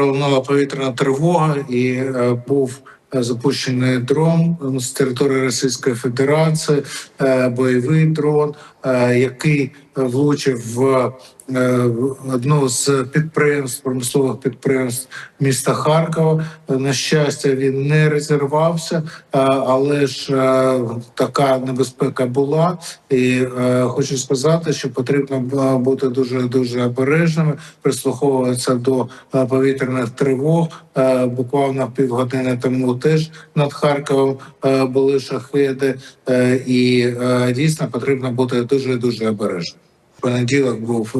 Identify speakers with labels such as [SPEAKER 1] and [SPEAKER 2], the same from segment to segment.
[SPEAKER 1] пролунала повітряна тривога і е, був е, запущений дрон з території Російської Федерації, е, бойовий дрон, який влучив в е, одну з підприємств, промислових підприємств міста Харкова. На щастя, він не розірвався, е, але ж е, така небезпека була. І е, хочу сказати, що потрібно е, бути дуже дуже обережними, прислуховуватися до е, повітряних тривог. Е, Буквально півгодини тому теж над Харковом е, були шахеди, е, і е, дійсно потрібно бути дуже дуже обережно. Понеділок був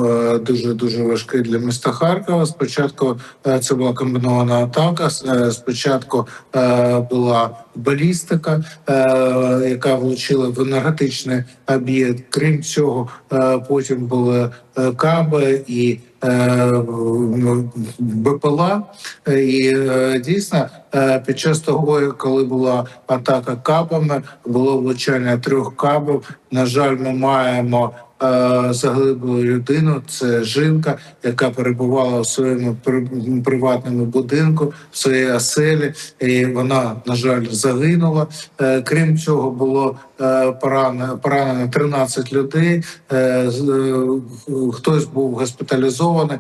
[SPEAKER 1] дуже дуже важкий для міста Харкова. Спочатку е, це була комбінована атака. Е, Спочатку е, була балістика, е, яка влучила в енергетичний об'єкт. Крім цього, е, потім були е, каби і БПЛА. І дійсно під час того, коли була атака кабами, було влучання трьох кабів. На жаль, ми маємо загиблу людину. Це жінка, яка перебувала в своєму приватному будинку, в своїй оселі, і вона, на жаль, загинула. Е, Крім цього, було е, поранено, поранено 13 людей. Е, Хтось був госпіталізований,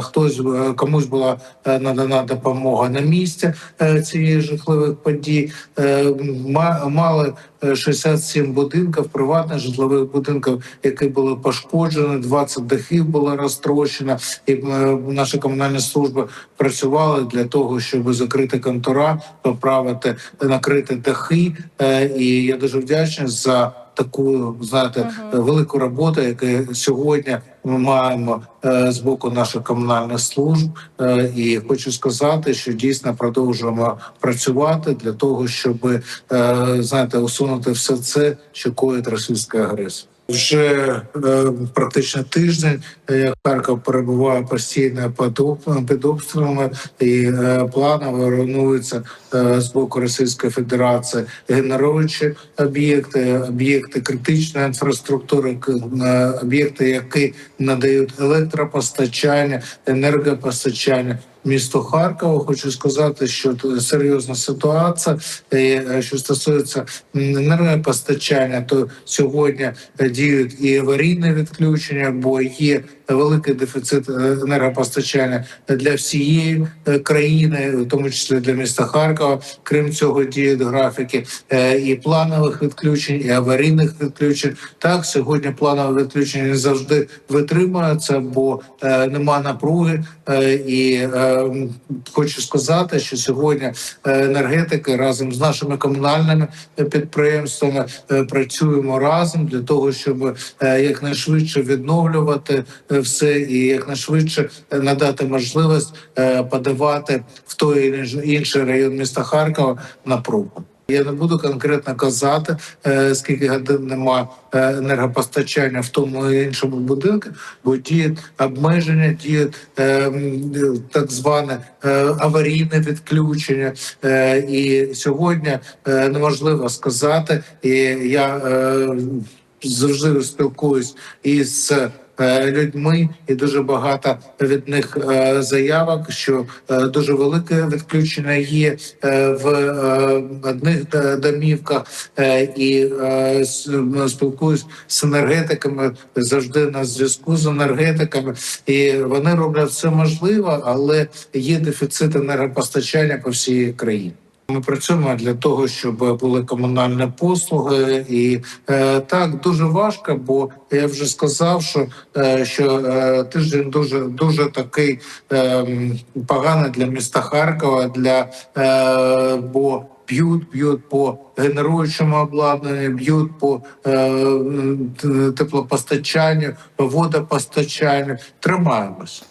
[SPEAKER 1] хтось комусь була надана допомога на місці цієї жахливих подій. Мали 67 будинків, приватних житлових будинків, які були пошкоджені, 20 дахів було розтрощено. І наша наші комунальні служби працювали для того, щоб закрити контора, поправити, накрити дахи. Е, І я дуже вдячний за таку знаєте велику роботу, яку сьогодні ми маємо е, з боку наших комунальних служб. Е, І хочу сказати, що дійсно продовжуємо працювати для того, щоб е, знаєте, усунути все це, що коїть російська агресія. Вже е, практично тиждень е, як Харків перебуває постійно під, обстрілами і е, планово руйнуються е, з боку Російської Федерації генеруючі об'єкти, об'єкти критичної інфраструктури, е, об'єкти, які надають електропостачання, енергопостачання. Місто Харкова хочу сказати, що серйозна ситуація. Е, Що стосується енергопостачання, то сьогодні е, діють і аварійне відключення, бо є великий дефіцит е, енергопостачання для всієї е, країни, в тому числі для міста Харкова. Крім цього, діють графіки е, і планових відключень, і аварійних відключень. Так сьогодні планове відключення не завжди витримується, бо нема напруги. І хочу сказати, що сьогодні енергетики разом з нашими комунальними підприємствами працюємо разом для того, щоб якнайшвидше відновлювати все і якнайшвидше е, надати можливість е, подавати в той інший- район міста Харкова напругу. Я не буду конкретно казати, е, скільки годин нема е, енергопостачання в тому і іншому будинку, бо діють обмеження, діють е, так зване е, аварійне відключення. Е, І сьогодні е, неможливо сказати. І я е, завжди спілкуюсь із е, людьми, і дуже багато від них е, заявок, що е, дуже велике відключення є е, в одних домівках, і спілкуюсь з енергетиками завжди на зв'язку з енергетиками, і вони роблять все можливе, але є дефіцит енергопостачання по всій країні. Ми працюємо для того, щоб були комунальні послуги, і е, так дуже важко, бо я вже сказав, що, е, що е, тиждень дуже дуже такий е, поганий для міста Харкова, для е, бо б'ють, б'ють по генеруючому обладнанню, б'ють по е, теплопостачанню, по водопостачанню. Тримаємося.